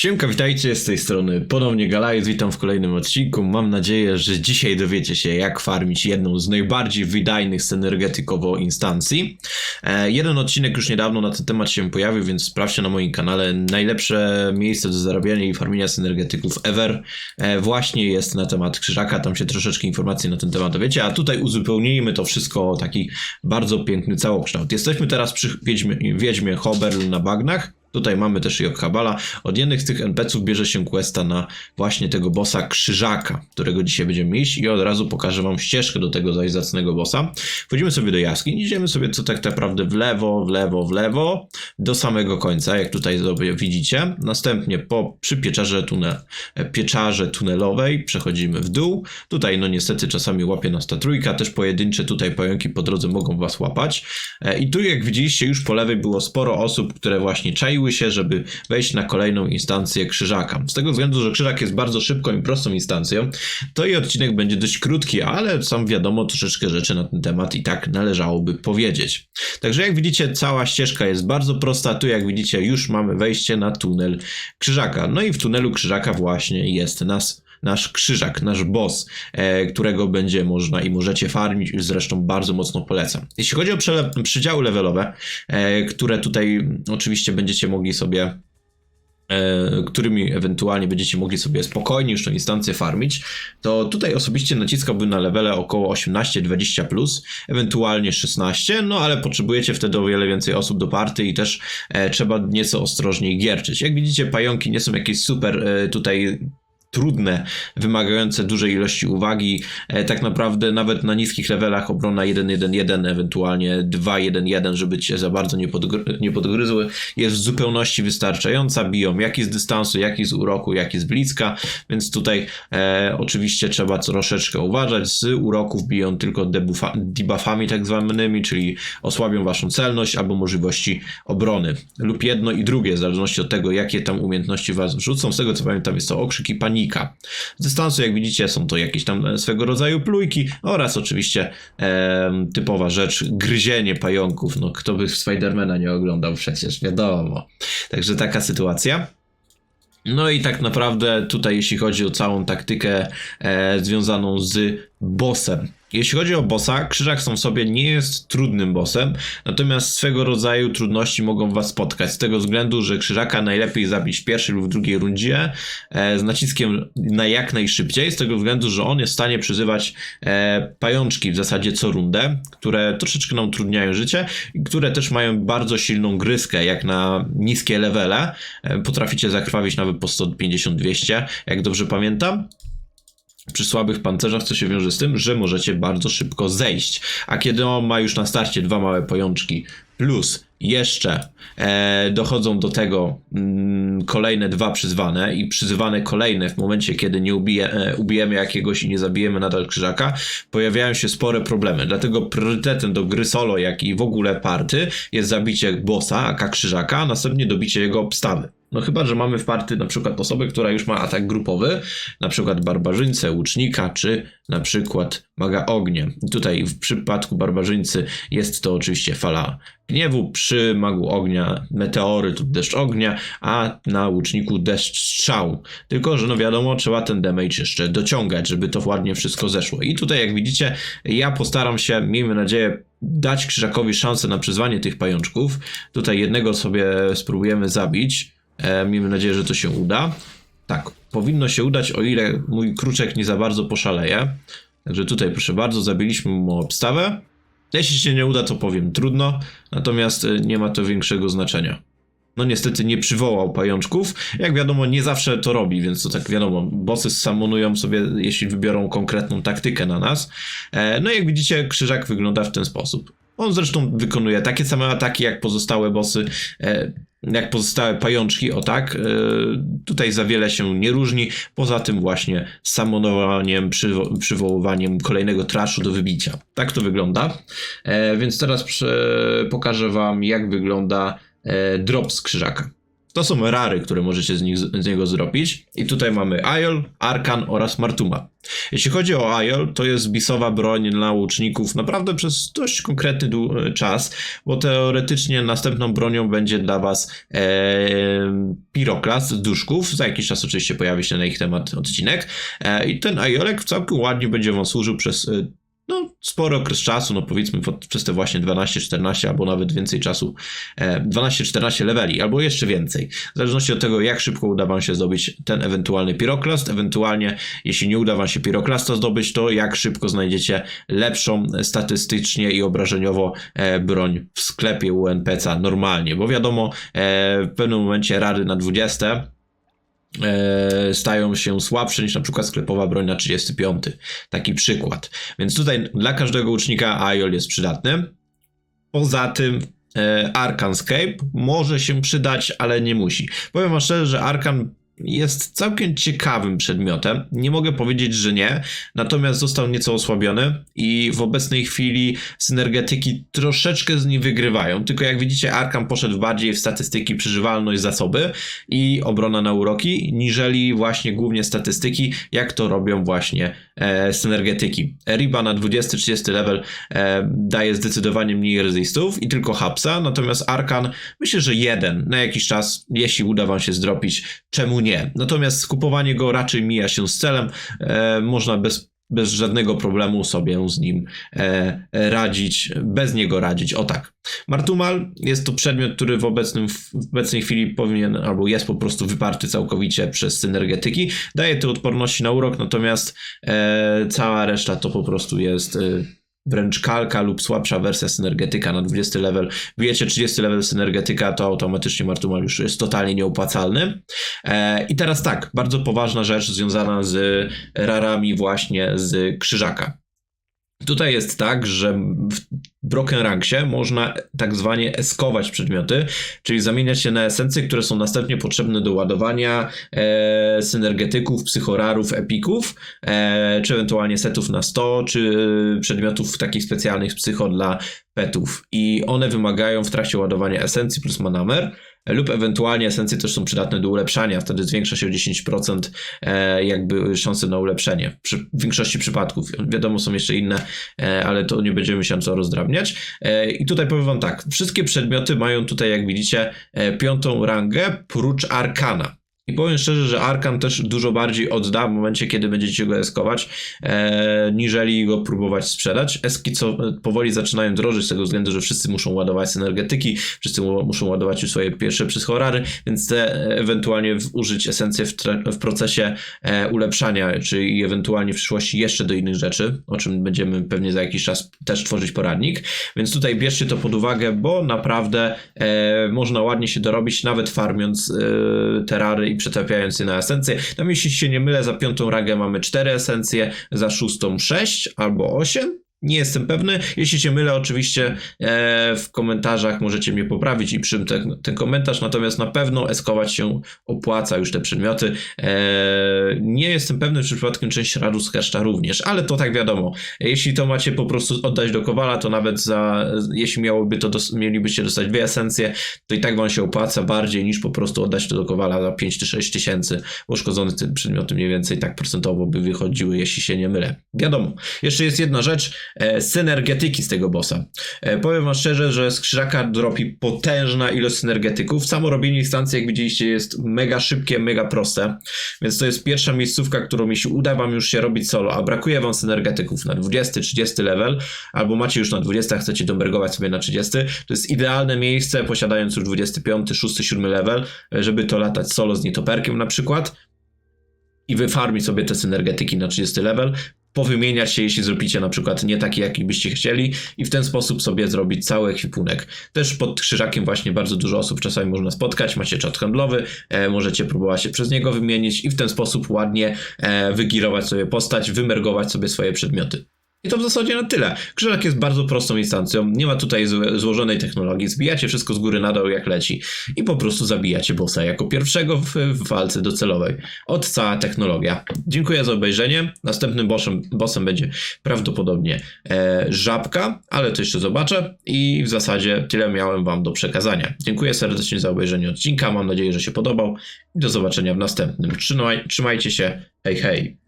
Siemka, witajcie z tej strony ponownie Galajus, witam w kolejnym odcinku. Mam nadzieję, że dzisiaj dowiecie się jak farmić jedną z najbardziej wydajnych synergetykowo instancji. E, jeden odcinek już niedawno na ten temat się pojawił, więc sprawdźcie na moim kanale. Najlepsze miejsce do zarabiania i farmienia synergetyków ever e, właśnie jest na temat krzyżaka, tam się troszeczkę informacji na ten temat dowiecie, a tutaj uzupełnijmy to wszystko o taki bardzo piękny całokształt. Jesteśmy teraz przy Wiedźmie, Wiedźmie na bagnach. Tutaj mamy też Jokhabala. Od jednych z tych NPC-ów bierze się questa na właśnie tego bossa Krzyżaka, którego dzisiaj będziemy mieć i od razu pokażę wam ścieżkę do tego zaś zacnego bossa. Wchodzimy sobie do jaskiń, idziemy sobie co tak naprawdę w lewo, w lewo, w lewo, do samego końca, jak tutaj sobie widzicie. Następnie po, przy pieczarze, tunel, pieczarze tunelowej przechodzimy w dół. Tutaj no niestety czasami łapie nas ta trójka, też pojedyncze tutaj pająki po drodze mogą was łapać. E, I tu jak widzieliście już po lewej było sporo osób, które właśnie czaiły się, żeby wejść na kolejną instancję krzyżaka. Z tego względu, że krzyżak jest bardzo szybką i prostą instancją, to i odcinek będzie dość krótki, ale sam wiadomo troszeczkę rzeczy na ten temat i tak należałoby powiedzieć. Także jak widzicie, cała ścieżka jest bardzo prosta. Tu jak widzicie, już mamy wejście na tunel krzyżaka. No i w tunelu krzyżaka właśnie jest nas nasz krzyżak, nasz boss, e, którego będzie można i możecie farmić, zresztą bardzo mocno polecam. Jeśli chodzi o przydziały levelowe, e, które tutaj oczywiście będziecie mogli sobie e, którymi ewentualnie będziecie mogli sobie spokojnie już tą instancję farmić, to tutaj osobiście naciskałbym na levele około 18-20+, plus, ewentualnie 16, no ale potrzebujecie wtedy o wiele więcej osób do party i też e, trzeba nieco ostrożniej gierczyć. Jak widzicie, pająki nie są jakieś super e, tutaj trudne, wymagające dużej ilości uwagi. E, tak naprawdę nawet na niskich levelach obrona 1-1-1, ewentualnie 2-1-1, żeby cię za bardzo nie, podgry- nie podgryzły, jest w zupełności wystarczająca. Biją jak i z dystansu, jak i z uroku, jak i z bliska, więc tutaj e, oczywiście trzeba troszeczkę uważać. Z uroków biją tylko debuffa- debuffami tak zwanymi, czyli osłabią waszą celność albo możliwości obrony. Lub jedno i drugie, w zależności od tego, jakie tam umiejętności was wrzucą. Z tego co pamiętam jest to okrzyk i panika. Z dystansu, jak widzicie, są to jakieś tam e, swego rodzaju plujki oraz oczywiście em, typowa rzecz, gryzienie pająków. No kto by Spidermana nie oglądał przecież, wiadomo. Także taka sytuacja. No i tak naprawdę tutaj, jeśli chodzi o całą taktykę e, związaną z bossem. Jeśli chodzi o bossa, krzyżak sam sobie nie jest trudnym bossem, natomiast swego rodzaju trudności mogą was spotkać. Z tego względu, że krzyżaka najlepiej zabić w pierwszej lub drugiej rundzie e, z naciskiem na jak najszybciej, z tego względu, że on jest w stanie przyzywać e, pajączki w zasadzie co rundę, które troszeczkę nam utrudniają życie i które też mają bardzo silną gryzkę, jak na niskie levele. E, potraficie zakrwawić nawet po 150-200, jak dobrze pamiętam przy słabych pancerzach, co się wiąże z tym, że możecie bardzo szybko zejść. A kiedy on ma już na starcie dwa małe pojączki, plus jeszcze e, dochodzą do tego mm, kolejne dwa przyzwane i przyzywane kolejne w momencie, kiedy nie ubije, e, ubijemy jakiegoś i nie zabijemy nadal krzyżaka, pojawiają się spore problemy. Dlatego priorytetem do gry solo, jak i w ogóle party jest zabicie bossa, aka krzyżaka, a następnie dobicie jego obstawy. No chyba, że mamy w party na przykład osobę, która już ma atak grupowy, na przykład barbarzyńcę, łucznika, czy na przykład maga ognia. Tutaj w przypadku barbarzyńcy jest to oczywiście fala gniewu, przy magu ognia meteory lub deszcz ognia, a na łuczniku deszcz strzał. Tylko, że no wiadomo, trzeba ten damage jeszcze dociągać, żeby to ładnie wszystko zeszło. I tutaj jak widzicie, ja postaram się, miejmy nadzieję, dać Krzyżakowi szansę na przyzwanie tych pajączków. Tutaj jednego sobie spróbujemy zabić. E, miejmy nadzieję, że to się uda. Tak, powinno się udać, o ile mój kruczek nie za bardzo poszaleje. Także tutaj, proszę bardzo, zabiliśmy mu obstawę. Jeśli się nie uda, to powiem trudno, natomiast e, nie ma to większego znaczenia. No niestety nie przywołał pajączków. Jak wiadomo, nie zawsze to robi, więc to tak wiadomo, bossy samonują sobie, jeśli wybiorą konkretną taktykę na nas. E, no jak widzicie, krzyżak wygląda w ten sposób. On zresztą wykonuje takie same ataki jak pozostałe bossy, e, jak pozostałe pajączki, o tak. E, tutaj za wiele się nie różni, poza tym właśnie samonowaniem, przywo- przywoływaniem kolejnego traszu do wybicia. Tak to wygląda. E, więc teraz pokażę wam, jak wygląda e, drop z krzyżaka. To są rary, które możecie z, nich, z niego zrobić. I tutaj mamy Aiol, Arkan oraz Martuma. Jeśli chodzi o Aiol, to jest bisowa broń dla łuczników naprawdę przez dość konkretny czas, bo teoretycznie następną bronią będzie dla was e, z duszków. Za jakiś czas oczywiście pojawi się na ich temat odcinek. E, I ten Aiolek całkiem ładnie będzie wam służył przez e, no, spory okres czasu, no powiedzmy przez te właśnie 12-14 albo nawet więcej czasu, 12-14 e, leveli albo jeszcze więcej. W zależności od tego, jak szybko uda Wam się zdobyć ten ewentualny piroklast, ewentualnie jeśli nie uda Wam się piroklasta zdobyć, to jak szybko znajdziecie lepszą statystycznie i obrażeniowo e, broń w sklepie u NPC normalnie, bo wiadomo, e, w pewnym momencie rady na 20 e, stają się słabsze niż na przykład sklepowa broń na 35. Taki przykład. Więc tutaj dla każdego ucznika Aiol jest przydatny. Poza tym e, Arcanscape może się przydać, ale nie musi. Powiem wam szczerze, że Arkan jest całkiem ciekawym przedmiotem. Nie mogę powiedzieć, że nie, natomiast został nieco osłabiony i w obecnej chwili synergetyki troszeczkę z nim wygrywają. Tylko jak widzicie, Arkham poszedł bardziej w statystyki, przeżywalność, zasoby i obrona na uroki, niżeli właśnie głównie statystyki, jak to robią właśnie e, synergetyki. Riba na 20-30 level e, daje zdecydowanie mniej rezystów i tylko hapsa, natomiast Arkan myślę, że jeden na jakiś czas, jeśli uda wam się zdropić, czemu nie? Nie. Natomiast skupowanie go raczej mija się z celem. E, można bez, bez żadnego problemu sobie z nim e, radzić, bez niego radzić. O tak. Martumal jest to przedmiot, który w, obecnym, w obecnej chwili powinien albo jest po prostu wyparty całkowicie przez synergetyki. Daje to odporności na urok, natomiast e, cała reszta to po prostu jest e, wręcz kalka lub słabsza wersja synergetyka na 20 level. Wiecie, 30 level synergetyka to automatycznie Martumal już jest totalnie nieopłacalny. E, I teraz tak, bardzo poważna rzecz związana z rarami właśnie z krzyżaka. Tutaj jest tak, że w Broken Ranksie można tak zwanie eskować przedmioty, czyli zamieniać się na esencje, które są następnie potrzebne do ładowania e, synergetyków, psychorarów, epików, e, czy ewentualnie setów na 100, czy przedmiotów takich specjalnych psycho dla petów. I one wymagają w trakcie ładowania esencji plus manamer lub ewentualnie esencje też są przydatne do ulepszania, wtedy zwiększa się o 10% e, jakby szanse na ulepszenie w większości przypadków. Wiadomo, są jeszcze inne, e, ale to nie będziemy się co rozdrabniać. E, I tutaj powiem wam tak, wszystkie przedmioty mają tutaj, jak widzicie, piątą rangę, prócz arkana. I powiem szczerze, że Arkan też dużo bardziej odda w momencie, kiedy będziecie go eskować, e, niżeli go próbować sprzedać. Eski co powoli zaczynają drożyć z tego względu, że wszyscy muszą ładować energetyki, wszyscy muszą ładować już swoje pierwsze przyschorary, więc te ewentualnie użyć esencję w, w procesie e, ulepszania, czy ewentualnie w przyszłości jeszcze do innych rzeczy, o czym będziemy pewnie za jakiś czas też tworzyć poradnik. Więc tutaj bierzcie to pod uwagę, bo naprawdę e, można ładnie się dorobić, nawet farmiąc e, terrary i przetapiając je na esencję. Tam jeśli się nie mylę, za piątą rangę mamy cztery esencje, za szóstą sześć albo osiem. Nie jestem pewny. Jeśli się mylę, oczywiście e, w komentarzach możecie mnie poprawić i przym ten, ten, komentarz, natomiast na pewno eskować się opłaca już te przedmioty. E, nie jestem pewny, czy przypadkiem część Radus Heszta również, ale to tak wiadomo. Jeśli to macie po prostu oddać do Kowala, to nawet za, jeśli miałoby to, dos, mielibyście dostać dwie esencje, to i tak wam się opłaca bardziej niż po prostu oddać to do Kowala za 5 czy 6 tysięcy. Uszkodzone te przedmioty mniej więcej tak procentowo by wychodziły, jeśli się nie mylę. Wiadomo. Jeszcze jest jedna rzecz, synergetyki z tego bossa. E, powiem wam szczerze, że z krzyżaka dropi potężna ilość synergetyków. Samo robienie instancji, jak widzieliście, jest mega szybkie, mega proste. Więc to jest pierwsza miejscówka, którą jeśli uda wam już się robić solo, a brakuje wam synergetyków na 20, 30 level, albo macie już na 20, a chcecie domergować sobie na 30, to jest idealne miejsce, posiadając już 25, 6, 7 level, żeby to latać solo z nietoperkiem na przykład i wyfarmić sobie te synergetyki na 30 level, powymieniać się, jeśli zrobicie na przykład nie taki, jaki byście chcieli i w ten sposób sobie zrobić cały ekwipunek. Też pod krzyżakiem właśnie bardzo dużo osób czasami można spotkać, macie czat handlowy, e, możecie próbować się przez niego wymienić i w ten sposób ładnie e, wygirować sobie postać, wymergować sobie swoje przedmioty. I to w zasadzie na tyle. Krzyżak jest bardzo prostą instancją, nie ma tutaj złożonej technologii, zbijacie wszystko z góry na dół jak leci i po prostu zabijacie bossa jako pierwszego w, w walce docelowej. Od cała technologia. Dziękuję za obejrzenie. Następnym bossem, bossem będzie prawdopodobnie e, żabka, ale to jeszcze zobaczę i w zasadzie tyle miałem wam do przekazania. Dziękuję serdecznie za obejrzenie odcinka, mam nadzieję, że się podobał i do zobaczenia w następnym. Trzymaj, trzymajcie się, hej hej.